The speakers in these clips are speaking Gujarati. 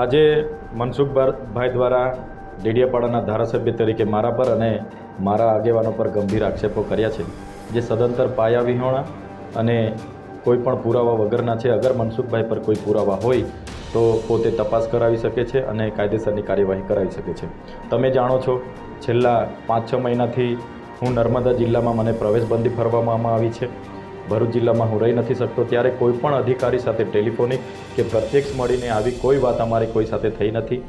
આજે મનસુખભાઈ દ્વારા ડેડિયાપાડાના ધારાસભ્ય તરીકે મારા પર અને મારા આગેવાનો પર ગંભીર આક્ષેપો કર્યા છે, જે સદંતર પાયા વિહોણા અને કોઈ પણ પુરાવા વગરના છે. અગર મનસુખભાઈ પર કોઈ પુરાવા હોય, તો પોતે તપાસ કરાવી શકે છે અને કાયદેસરની કાર્યવાહી કરાવી શકે છે. તમે જાણો છો, છેલ્લા પાંચ છ મહિનાથી હું નર્મદા જિલ્લામાં મને પ્રવેશબંધી ફરવામાં આવી છે. ભરૂચ જિલ્લામાં હું રહી નથી શકતો ત્યારે કોઈ પણ અધિકારી સાથે ટેલિફોનિક કે પ્રત્યક્ષ મળીને આવી કોઈ વાત અમારી કોઈ સાથે થઈ નથી.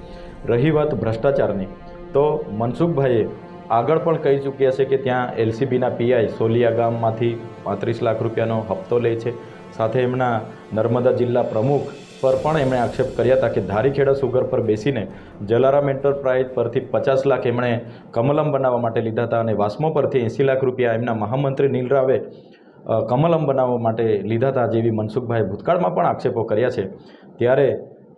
રહી વાત ભ્રષ્ટાચારની. તો મનસુખભાઈએ આગળ પણ કહી ચૂક્યા છે કે ત્યાં એલસીબીના પીઆઈ સોલિયા ગામમાંથી પાંત્રીસ લાખ રૂપિયાનો હપ્તો લે છે. સાથે એમના નર્મદા જિલ્લા પ્રમુખ પર પણ એમણે આક્ષેપ કર્યા હતા કે ધારીખેડા સુગર પર બેસીને જલારામ એન્ટરપ્રાઇઝ પરથી પચાસ લાખ એમણે કમલમ બનાવવા માટે લીધા હતા અને વાસ્મો પરથી એંસી લાખ રૂપિયા એમના મહામંત્રી નીલ રાવે અ, કમલમ બનાવવા માટે લીધા હતા જેવી મનસુખભાઈ ભૂતકાળમાં પણ આક્ષેપો કર્યા છે. ત્યારે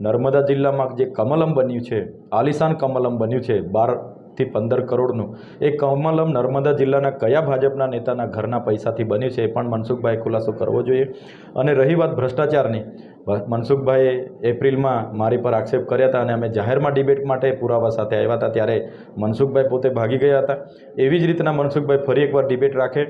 નર્મદા જિલ્લામાં જે કમલમ બન્યું છે, આલિશાન કમલમ બન્યું છે બારથી પંદર કરોડનું, એ કમલમ નર્મદા જિલ્લાના કયા ભાજપના નેતાના ઘરના પૈસાથી બન્યું છે એ પણ મનસુખભાઈ ખુલાસો કરવો જોઈએ. અને રહી વાત ભ્રષ્ટાચારની મનસુખભાઈએ એપ્રિલમાં મારી પર આક્ષેપ કર્યા હતા અને અમે જાહેરમાં ડિબેટ માટે પુરાવા સાથે આવ્યા હતા ત્યારે મનસુખભાઈ પોતે ભાગી ગયા હતા. એવી જ રીતના મનસુખભાઈ ફરી એકવાર ડિબેટ રાખે.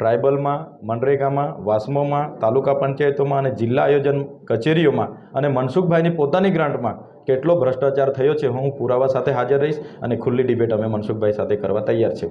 ટ્રાઇબલમાં, મનરેગામાં, વાસ્મોમાં, તાલુકા પંચાયતોમાં અને જિલ્લા આયોજન કચેરીઓમાં અને મનસુખભાઈની પોતાની ગ્રાન્ટમાં કેટલો ભ્રષ્ટાચાર થયો છે હું પુરાવા સાથે હાજર રહીશ અને ખુલ્લી ડિબેટ અમે મનસુખભાઈ સાથે કરવા તૈયાર છે